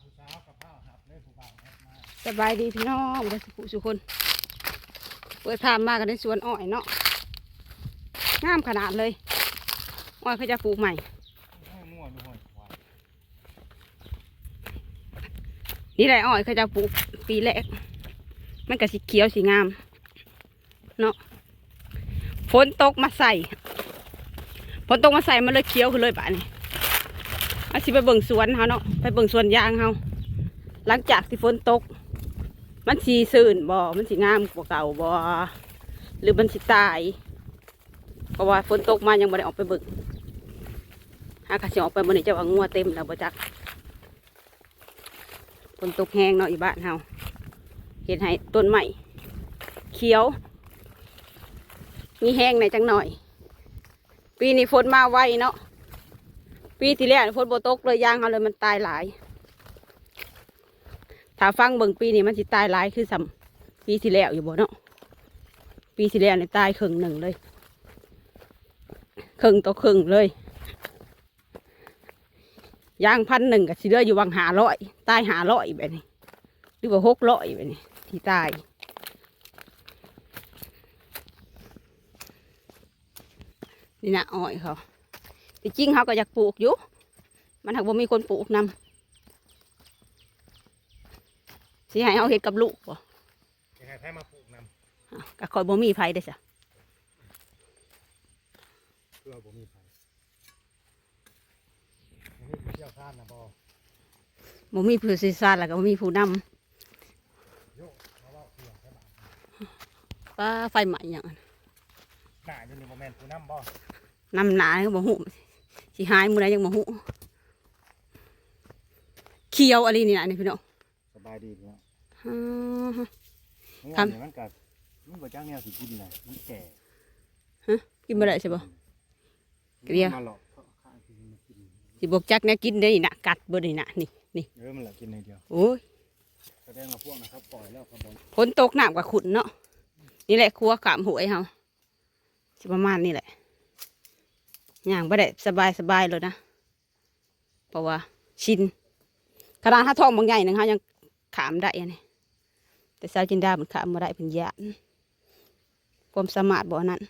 ผู้สาวกับข้าหับเลยผู้บ่าวหับมาสบายดีพี่น้องเด้อสุขสุคน เปิดภาพมากันในสวนอ้อยเนาะงามขนาดเลยอ้อยเขาจะปลูกใหม่ให้ง่วงด้วยควายนี่แหละอ้อยเขาจะปลูกปีแรกมันก็สีเขียวสีงามเนาะฝนตกมาใส่ฝนตกมาใส่มันเลยเขียวขึ้นเลยป่ะนี่ อาสิไปเบิ่งสวนเขาเนาะไปเบิ่งสวนยางเขาหลังจากที่ฝนตก มันสีสื่นบ่มันสีงามกว่าเก่าบ่หรือมันสิตาย เพราะว่าฝนตกมายังไม่ได้ออกไปเบิ่งหากระสิออกไปมันจะว่างัวเต็มแล้วบ่จักฝนตกแห้งเนาะอีบ้านเฮาเห็นให้ต้นใหม่เขียว มีแห้งในอยจังหน่อย ปีนี้ฝนมาไวเนาะ ปีที่แล้วฝนโบตกเลยยางเขาเลยมันตายหลาย ถ้าฟังเบิ่งปีนี้มันสิตายหลายคือสำปีที่แล้วอยู่บ่เนาะ ปีที่แล้วเนี่ยตายครึ่งหนึ่งเลยครึ่งต่อครึ่งเลย ยางพันหนึ่งกับสิเลืออยู่วังหาร้อยตายหาร้อยแบบนี้ หรือว่าหกร้อยแบบนี้ที่ตายนี่นะอ้อยเขา ที่จริงเขาก็อยากปลูกอยู่ มันหากว่ามีคนปลูกนำสิให้เอาเห็ดกับลูกบ่จะให้ไผมาปลูกนอ้าวก็คอยบ่มีไผได้อจ้ะำเพื่อบ่มีไผอันนี้คือเชี่ยวชาญนะบ่บ่มีผู้สื่อสารแล้วก็บ่มีผู้นโยกมาเว่าเสียงใช่บ่ำป้าไฟไหม้อย่างนั้นหน้าอยู่นี่บ่แม่นผู้นำบ่นำหนาก็บ่ฮู้ สิหายมื้อใดยังบ่ฮู้เขียวอะไรนี่นะนี่พี่น้องสบายดีเนาะอือฮึง่วครังบนี่มันก็มันบ่จักแนวสิกินน่ะมันแก่กินบ่ได้ใช่บ่ เกลียมาหลอกเขาข้างที่มันกินสิบอกจักแนวกินได้นี่นะกัดเบิดนี่นะนี่นี่เออมันละกินในเดียวโอ้ย แสดงว่าพวกนะครับปล่อยแล้วครับผมฝนตกน้ำกับขุนเนาะนี่แหละครัวขามหวยเฮาสิประมาณนี่แหละ ย่างบ่ได้สบายสบายเลยนะเพราะว่าชินขนาดถ้าท้องบางใหญ่หนึ่งเฮายังขามได้อันนี้แต่สาวจินดามันขามบ่ได้เป็นยานความสมารถบ่นั้น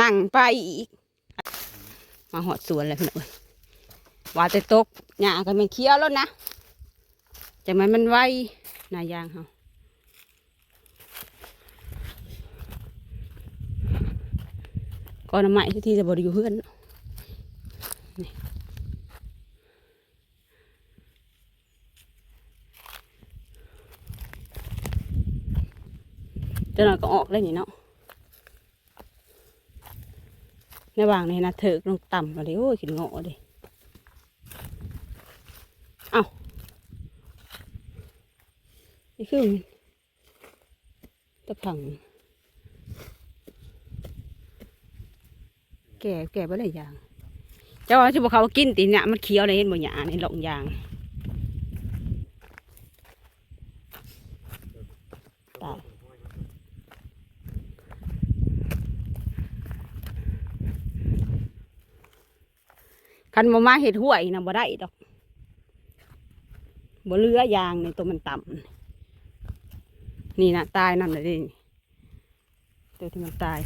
นั่งไปอีก มาหอดสวนเลยพี่น้อยว่าแต่ตกหญ้าก็มันเคี้ยวแล้วนะจะมันมันไวนายางเขา ก็น้ำไม้ที่จะบริอยู่เพื่อนนี่เจ้าหน่อยก็ออกเลยนี่เนาะในวางนี่นะเถิกลงต่ำมาเลยโอ้ยขึ้นเงาะเลยเอานี่คือมันตะพัง แก่แก่ไปเลยยางเจ้าว่าที่พวกเขากินตีเนี่ยมันเคี้ยวเลยเห็นบ่หยาในหลงยางตายคันบ่มาเห็ดห้วยนะบ่ได้ดอกบ่เลือยางนี่ตัวมันต่ำนี่นะตายนั่นเลยดิตัวที่มันตาย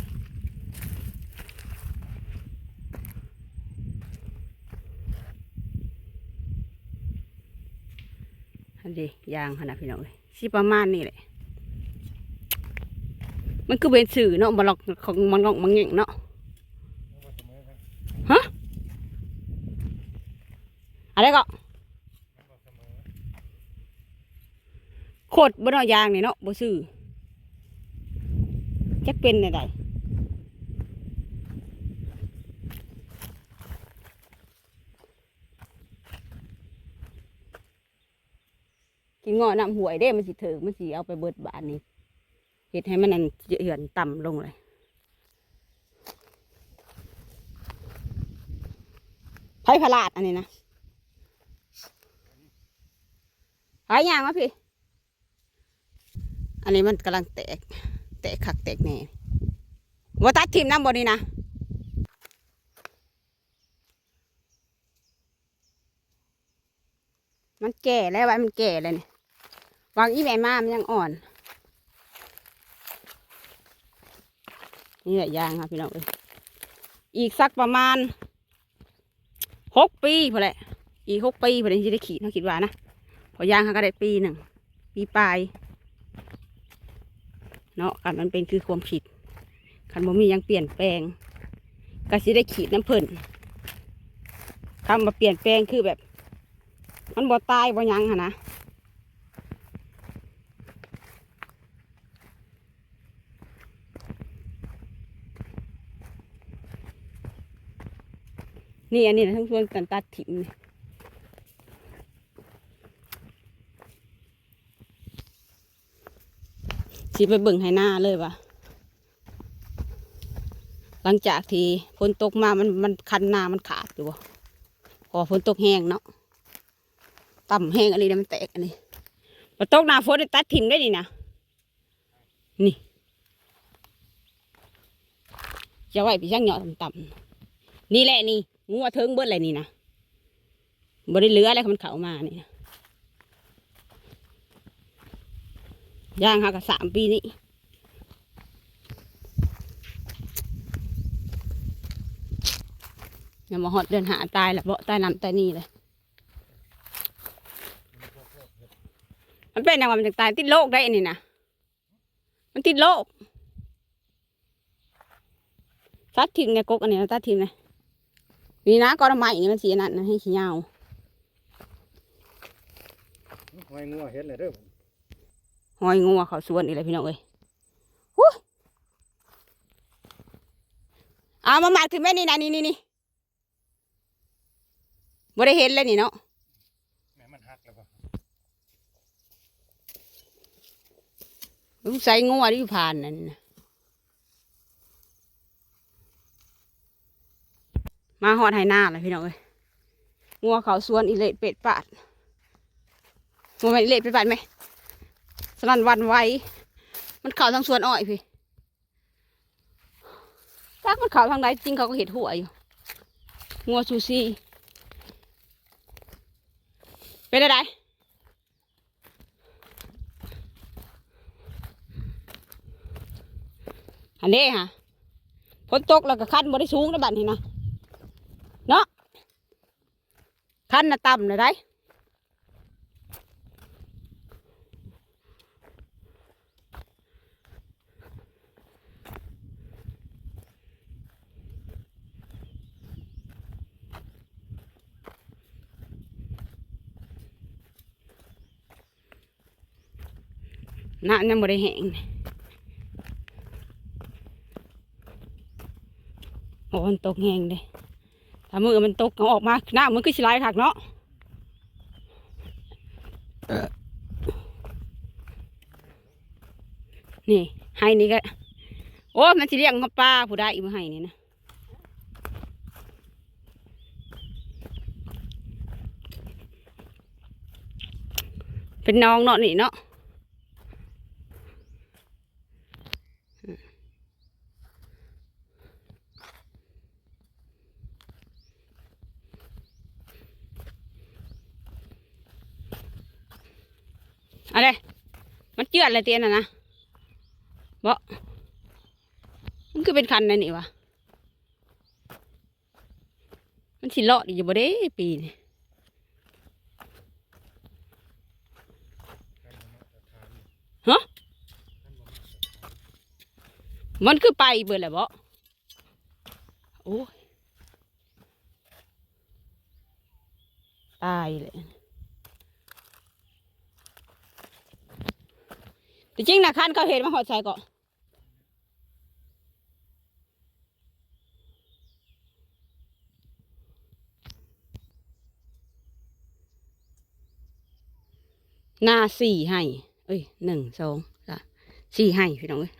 ดียางขนาดพี่น้องเลยสิประมาณนี้แหละ มันคือเป็นสื่อเนาะมันหลอกของมันหลอกมันเง่งเนาะเอาไว้เสมอะไรก็มันก็เสมอโคตรบ่เนาะยางนี่เนาะบ่ซื้อจักเป็นได้ได กินงอน้ำหวยเด้มันสิเถิงมันสิเอาไปเบิดบานนี่เฮ็ดให้มันนั่นเหือนต่ำลงเลยไผพลาดอันนี้นะหายยางมาพี่ อันนี้มันกำลังแตก แตกขักแตกแน่ว่าตัดทิมน้ำบนนี้นะมันแก่แล้วไว้มันแก่แล้วเนี่ย วางอีแม่มามันยังอ่อน นี่แหละยางครับพี่น้องเอ้ยอีกสักประมาณหกปีพอแหละ อีกหกปีพอจะได้ขีดเขาคิดว่านะพอยางเขาก็ได้ปีหนึ่งปีปลายเนาะกันมันเป็นคือความผิดคันบ่มียังเปลี่ยนแปลงก็สิได้ขีดน้ำเพิ่นคำมาเปลี่ยนแปลงคือแบบ มันบ่ตายบ่ยังหนนะ นี่อันนี้นะทั้งส่วนกันตัดถิ่มนี่สิไปเบิ่งให้หน้าเลยวะหลังจากที่ฝนตกมามันมันคันหน้ามันขาดอยู่บ่พอฝนตกแห้งเนาะต่ำแห้งอะไรเนี่ยมันแตกอันนี้พอตกหน้าฝนตัดถิ่มได้ดีนะนี่จะไหวพี่ช่างเหยาะต่ำๆนี่แหละนี่ งัวเทิงเบิดอะไรนี่นะบริเลืออะไรของมันเขามานี่นะย่างหากับสามปีนี้อย่ามาหอดเดินหาตายแหละเบาะตายน้ำตายนี่เลยมันเป็นอย่างว่ามันจะตายติดโรคได้นี่นะมันติดโรคตัดทิ้งในกกอันนี้นะตัดทิ้งเลย นี่นะก้อนไม้นี่มันสีนั่นนะให้ขี้ยาวหอยงัวเห็ดเลยเด้อผมหอยงัวเขาสวนอีกเลยพี่น้องเอ้ยหู้เอามามาถึงแม่นี่นะนี่นี่นี่บ่ได้เห็นเลยนี่เนาะแม่มันหักแล้วป่ะลุงใส่งัวที่อยู่ผ่านนั่นน่ะ มาหอดไหหน้าเลยพี่น้องเอ้ยงัวเขาสวนอีเละเป็ดปาดงัวมันอีเละเป็ดปาดไหมสนั่นวันไหวมันเข่าทางสวนอ้อยพี่จักมันเข่าทางไหนจริงเขาก็เห็ดหัวอยู่งัวซูซี่เป็นอะไรอันนี้ฮะฝนตกแล้วก็คันบ่ได้สูงนะบัดนี้นะ เนาะคันน่ะต่ำเลยได้น้ำยังบ่ได้แห้งเลยโอ้มันตกแห้งเลย ถ้ามือมันตกเอาออกมาหน้ามันก็สิลายคักเนาะนี่ให้นี่ก็โอ้มันสิเลี้ยงกับปลาผู้ได้อีกมาให้นี่นะเป็นน้องเนาะนี่เนาะ อะไร มันเจือดอะไรเตียนน่ะนะบ่มันคือเป็นคันนั่นนี่วะมันสิเลาะดิอยู่บ่เด้ปีนี่ฮะมันคือไปเบิดแหละบ่โอ้ยตายเลย จริงนะคันเขาเห็นมาหอดใส่ก็หน้าสี่ให้ เอ้ยหนึ่งสองสามสี่ให้พี่น้องเอ้ย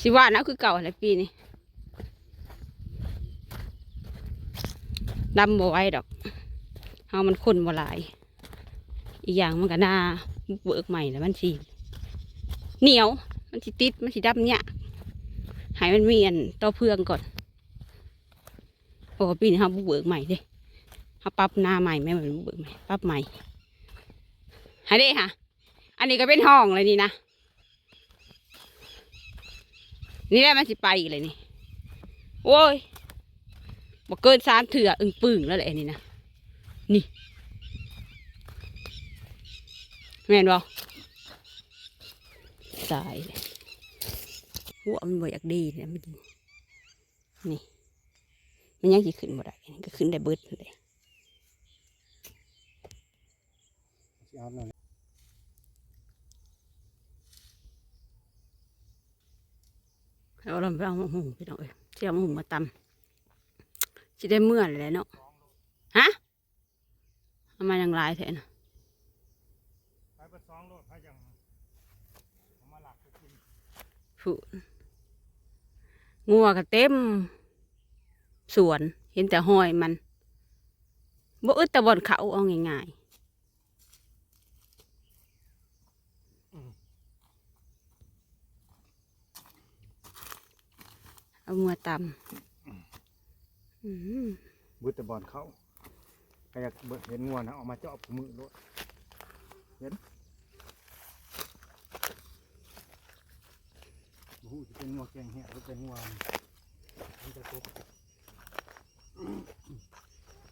สิว่านะคือเก่าอะไรปีนี้ดำบ่ไว้ดอกเฮามันคนบ่หลาย อีกอย่างมันก็น่า เบิกใหม่แล้วมันสิเหนียว มันสิติด มันสิดับเนี่ยให้มันเมีอันต่อเพื่องก่อนเพราะว่าปีนี้เราบุเบิกใหม่เด้เขาปรับหน้าใหม่แม่มันเบิกไหม่ปรับใหม่ฮะเด้ค่ะ อันนี้ก็เป็นห้องเลยนี่นะนี่แหละมันสิไปอีกเลยนี่โอ้ยบอกเกินสามเถื่ออึ้งปึ่งแล้วแหละนี่นะนี่ แม่นบอตายเลยหัวมันบ่อยากดีเนี่ยมันนี่มันยังสิขึ้นบ่ได้อันนี้ก็ขึ้นได้เบิดเลยสิเอาหน่อยเอาเราไปเอามาหุงพี่น้องเอ้ยที่เอามาหุงมาตำจะได้เมื่อเลยแหละเนาะฮะเอามาอย่างไรแท้นะ ไปเปิดซองโลดพายังเอามาหลักไปกินผู้งัวก็เต็ม สวนเห็นแต่หอยมันบ่อึดแต่บอนเขาเอาง่ายๆเอามาตำอืม บุตรบอลเขาก็อยากเบิดเห็นงัวนะเอามาเจาะผู้มือโลดเห็นบูฮูจะ เป็นงัวแกงแหะหรือเป็นงัวมันจะครบ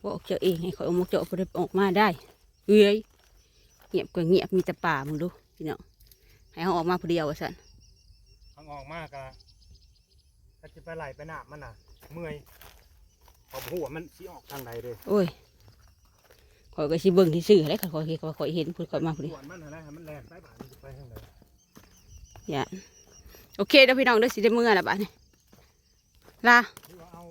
บอกเจ้าเองให้ข่อยเอามาเจาะบ่ได้ออกมาได้เอ้ยเงียบก็เงียบมีแต่ป่ามึงดูพี่น้องให้เขาออกมาผู้เดียวว่าซั่นทางออกมากะก็จะไปไหลไปหนาบมันน่ะ เมื่อยพอหัวามันสิออกทางใดเลยโอ้ยข่อยก็สิเบิ่งที่ซื่อแหล้วข่อยเห็นข่อยเห็นพูดข่อยมาผู้เดียวหัวมันอะไรมันแรงไปบ่ามันจะไปทางใดอย่า โอเคเดี๋ยวพี่น้องเด้อสิได้เมื่อละบาดนี้ลาหรือว่าเอา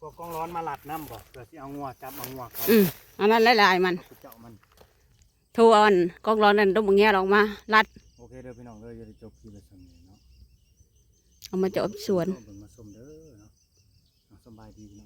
พวกกองร้อนมาหลัดน้ำบ่เพื่อที่เอางัวจับเอางัวเขาอืมอันนั้นหลายๆมันเอาไปเจาะมันโทรเอาอันกองร้อนนั่นต้มบางแง่ออกมารัดโอเคเด้อพี่น้องเด้ออย่าได้จบที่ละสำเนียเนาะเอามาเจาะสวนเบิ่งมาชมเด้อเนาะเอาสำบายดีพี่น้อง